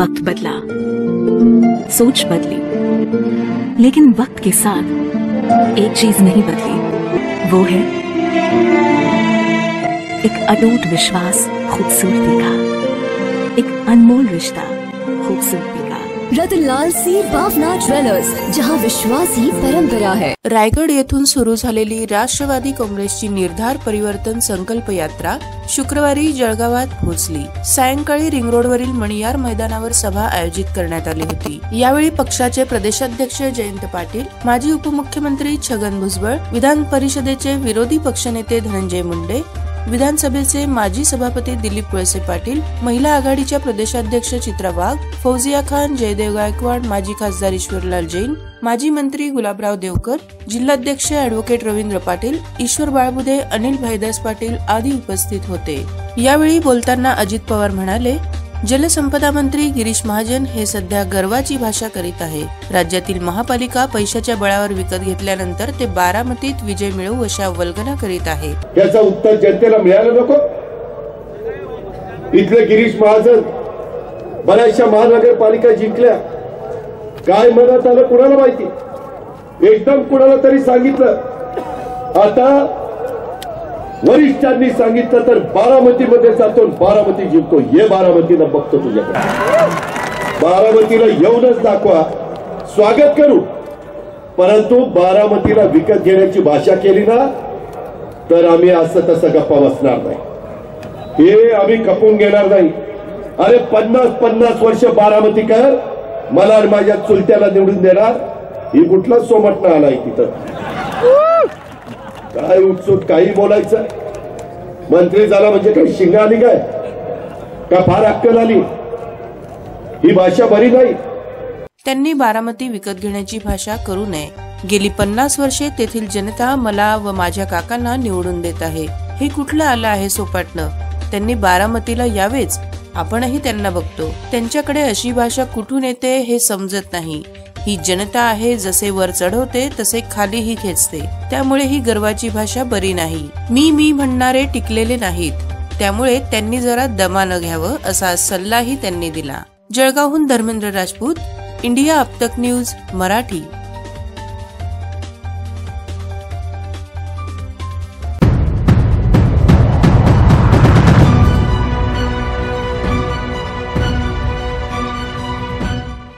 वक्त बदला। सोच बदली। लेकिन वक्त के साथ एक चीज़ नहीं बदली। वो है एक अटूट विश्वास, खूबसूरती का। एक अनमोल रिश्ता, खूबसूरती का। रतनलाल सी. बाफना ज्वेलर्स जहां विश्वास ही परंपरा है। रायगड येथून सुरू झालेली राष्ट्रवादी काँग्रेसची निर्धार परिवर्तन संकल्प यात्रा शुक्रवारी जळगावात पोहोचली. सायंकाळी रिंगरोडवरील मणियार मैदानावर सभा आयोजित करण्यात आली होती. यावेळी पक्षाचे प्रदेशाध्यक्ष जयंत पाटील माजी उपमुख्यमंत्री छगन भुजबळ विधान परिषदेचे विरोधी पक्षनेते धनंजय मुंडे विधानसभेचे माजी सभापती दिलीप वळसे पाटील महिला आघाडीच्या प्रदेशाध्यक्ष चित्रा वाघ फौजिया खान जयदेव गायकवाड माजी खासदार ईश्वरलाल जैन माजी मंत्री गुलाबराव देवकर जिल्हाध्यक्ष अॅडव्होकेट रवींद्र पाटील ईश्वर बाळबुदे अनिल भाईदास पाटील आदी उपस्थित होते. यावेळी बोलताना अजित पवार म्हणाले जलसंपदा मंत्री गिरीश महाजन हे सध्या गर्वाची भाषा करीत आहे. राज्यातील महापालिका पैशाच्या बळावर विकत घेतल्यानंतर ते बारामतीत विजय मिळवू अशा वल्गना करीत आहे. त्याचं उत्तर जनतेला मिळालं नको. इथले गिरीश महाजन बऱ्याचशा महानगरपालिका जिंकल्या. काय मनात आलं कुणाला माहिती? एकदम कुणाला तरी सांगितलं. आता वरिष्ठांनी सांगितलं तर बारामतीमध्ये जातो बारामती जिंकतो. हे बारामतीला बघतो तुझ्याकडे. बारामतीला येऊनच दाखवा. स्वागत करू. परंतु बारामतीला विकत घेण्याची भाषा केली ना तर आम्ही असं तसं गप्पा बसणार नाही. हे आम्ही खपून घेणार नाही. अरे पन्नास पन्नास वर्ष बारामती कर. मला माझ्या चुलत्याला निवडून देणार. ही कुठला सोमटणं आलाय तिथं? काय उत्सुक काही बोलायचं? मंत्री झाला म्हणजे काही शिंगा आली काय? का फार अक्कल आली? ही भाषा बरी नाही? त्यांनी बारामती विकत घेण्याची भाषा करू नये. गेली पन्नास वर्षे तेथील जनता मला व माझ्या काकांना निवडून देत आहे. हे कुठलं आलं आहे सोपाटणं? त्यांनी बारामतीला यावेच. आपणही त्यांना बघतो. त्यांच्याकडे अशी भाषा कुठून येते हे समजत नाही. ही जनता आहे जसे वर चढवते तसे खालीही खेचते. त्यामुळे ही गर्वाची भाषा बरी नाही. मी मी म्हणणारे टिकलेले नाहीत. त्यामुळे त्यांनी जरा दमानं घ्यावं असा सल्लाही त्यांनी दिला. जळगावहून धर्मेंद्र राजपूत इंडिया अपतक न्यूज मराठी.